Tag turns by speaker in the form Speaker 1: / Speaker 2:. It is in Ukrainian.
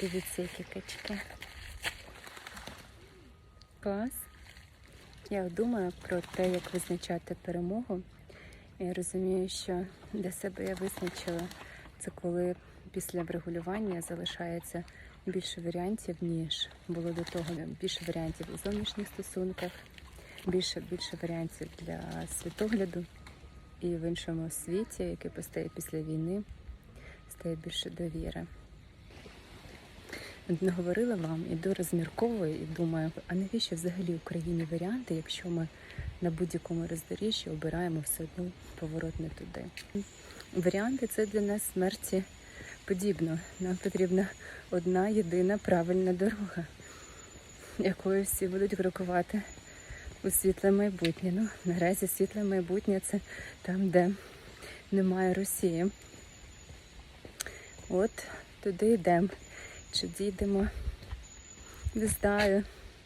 Speaker 1: Дивіться, які качки. Клас. Я думаю про те, як визначати перемогу. Я розумію, що для себе я визначила це, коли після врегулювання залишається більше варіантів, ніж було до того. Більше варіантів у зовнішніх стосунках, більше більше варіантів для світогляду і в іншому світі, який постає після війни, стає більше довіри. От Наговорила вам, іду розмірковую і думаю, а навіщо взагалі Україні варіанти, якщо ми на будь-якому роздоріжжі обираємо все одно поворот не туди. Варіанти це для нас смерті подібно. Нам потрібна одна єдина правильна дорога, якою всі будуть крокувати у світле майбутнє. Ну, наразі світле майбутнє це там, де немає Росії. От туди йдемо. Чи дійдемо? Не знаю.